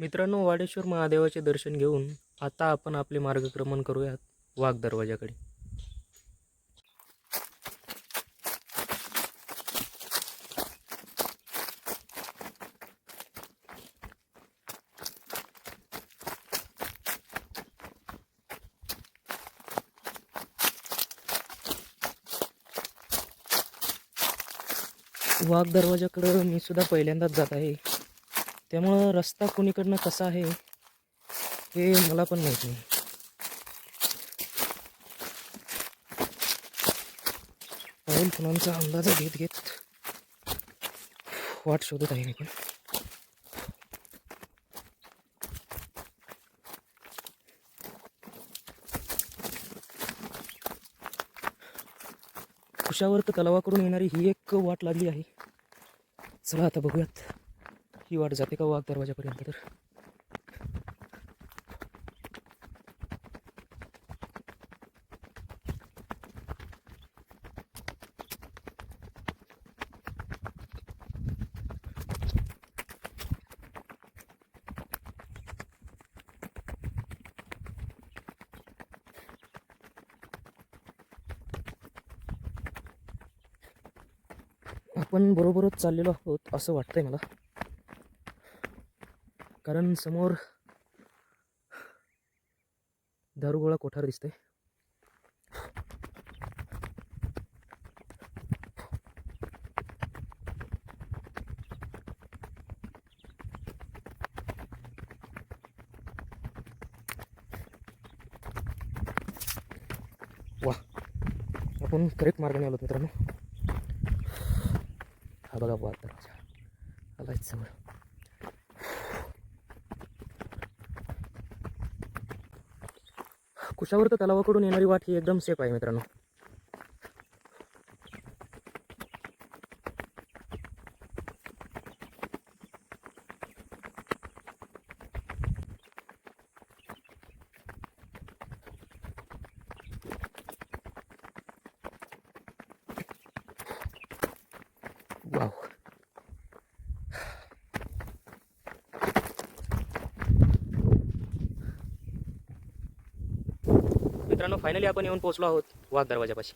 मित्रांनो वाडेश्वर महादेवाचे दर्शन घेऊन आता आपण आपले मार्गक्रमण करूयात वाघ दरवाजाकडे. वाघ दरवाजाकडं मी सुद्धा पहिल्यांदाच जात आहे. त्यामुळं रस्ता कुणीकडनं कसा आहे हे मला पण माहीत नाही. पाऊल फुलांचा अंदाज घेत घेत वाट शोधत आहे मी पण. कुशावर्त तलावाकडून येणारी ही एक वाट लागली आहे. चला आता बघूयात. ही वाट जाते का वाघ दरवाजापर्यंत तर? आपण बरोबरच चाललेलो आहोत असं वाटतंय मला. कारण समोर दारुगोळा कोठार दिसतंय. वा आपण करेक्ट मार्गाने आलो मित्रांनो. हा बघा वाघ दरवाजा समोर. कुशावर्त तलावाकडून येणारी वाट ही एकदम सेफ आहे मित्रांनो. वाव मित्रांनो फायनली आपण येऊन पोहोचलो आहोत वाघ दरवाजापाशी.